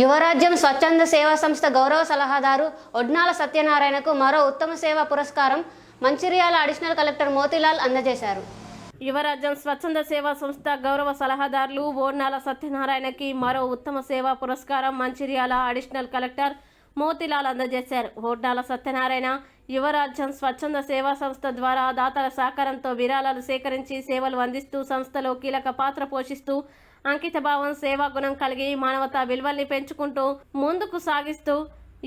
యువరాజ్యం స్వచ్ఛంద సేవా సంస్థ గౌరవ సలహాదారు ఒడ్నాల సత్యనారాయణకు మరో ఉత్తమ సేవా పురస్కారం మంచిర్యాల అడిషనల్ కలెక్టర్ మోతీలాల్ అందజేశారు. యువరాజ్యం స్వచ్ఛంద సేవా సంస్థ గౌరవ సలహాదారులు ఓర్నాల సత్యనారాయణకి మరో ఉత్తమ సేవా పురస్కారం మంచిర్యాల అడిషనల్ కలెక్టర్ మోతిలాల్ అందజేశారు. ఓర్నాల సత్యనారాయణ యువరాజ్యం స్వచ్ఛంద సేవా సంస్థ ద్వారా దాతల సహకారంతో విరాళాలు సేకరించి సేవలు అందిస్తూ సంస్థలో కీలక పాత్ర పోషిస్తూ అంకితభావం సేవా గుణం కలిగి మానవతా విలువల్ని పెంచుకుంటూ ముందుకు సాగిస్తూ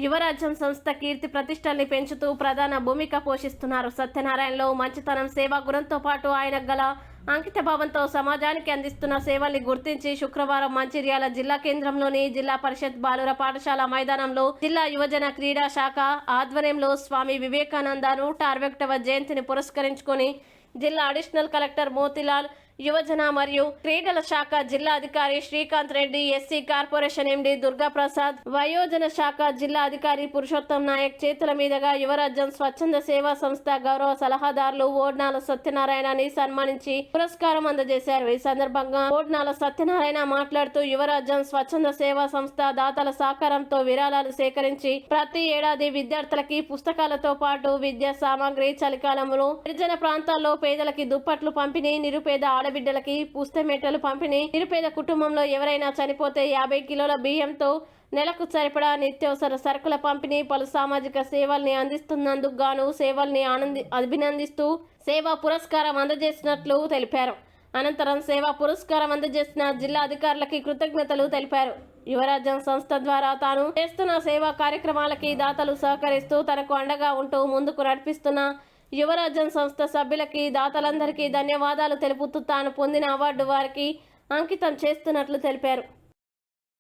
యువరాజ్యం సంస్థ కీర్తి ప్రతిష్టల్ని పెంచుతూ ప్రధాన భూమిక పోషిస్తున్నారు. సత్యనారాయణలో మంచితనం సేవా గుణంతో పాటు ఆయన గల అంకితభావంతో సమాజానికి అందిస్తున్న సేవల్ని గుర్తించి శుక్రవారం మంచిర్యాల జిల్లా కేంద్రంలోని జిల్లా పరిషత్ బాలుర పాఠశాల మైదానంలో జిల్లా యువజన క్రీడా శాఖ ఆధ్వర్యంలో స్వామి వివేకానంద నూట అరవై ఒకటవ జయంతిని పురస్కరించుకొని జిల్లా అడిషనల్ కలెక్టర్ మోతిలాల్ యువజన మరియు క్రీడల శాఖ జిల్లా అధికారి Srikanth Reddy SC corporation MD Durga Prasad వయోజన శాఖ జిల్లా అధికారి పురుషోత్తం నాయక్ చేతుల మీదుగా యువరాజ్యం స్వచ్ఛంద సేవా సంస్థ గౌరవ సలహాదారులు ఓడ్నాల సత్యనారాయణని సన్మానించి పురస్కారం అందజేశారు. ఈ సందర్భంగా ఓడ్నాల సత్యనారాయణ మాట్లాడుతూ యువరాజ్యం స్వచ్ఛంద సేవా సంస్థ దాతల సహకారంతో విరాళాలు సేకరించి ప్రతి ఏడాది విద్యార్థులకి పుస్తకాలతో పాటు విద్యా సామాగ్రి చలికాలంలో గిరిజన ప్రాంతాల్లో పేదలకి దుప్పట్లు పంపిణీ నిరుపేద ఆడబిడ్డలకి పుస్తమెట్టలు పంపిణీ నిరుపేద కుటుంబంలో ఎవరైనా చనిపోతే యాభై కిలోల బియ్యంతో నెలకు సరిపడా నిత్యావసర సరుకుల పంపిణీ పలు సామాజిక సేవల్ని అందిస్తున్నందుకు గాను సేవల్ని ఆనంది అభినందిస్తూ సేవా పురస్కారం అందజేసినట్లు తెలిపారు. అనంతరం సేవా పురస్కారం అందజేసిన జిల్లా అధికారులకి కృతజ్ఞతలు తెలిపారు. యువరాజ్యం సంస్థ ద్వారా తాను చేస్తున్న సేవా కార్యక్రమాలకి దాతలు సహకరిస్తూ తనకు అండగా ఉంటూ ముందుకు నడిపిస్తున్న యువరాజ్యం సంస్థ సభ్యులకి దాతలందరికీ ధన్యవాదాలు తెలుపుతూ తాను పొందిన అవార్డు వారికి అంకితం చేస్తున్నట్లు తెలిపారు.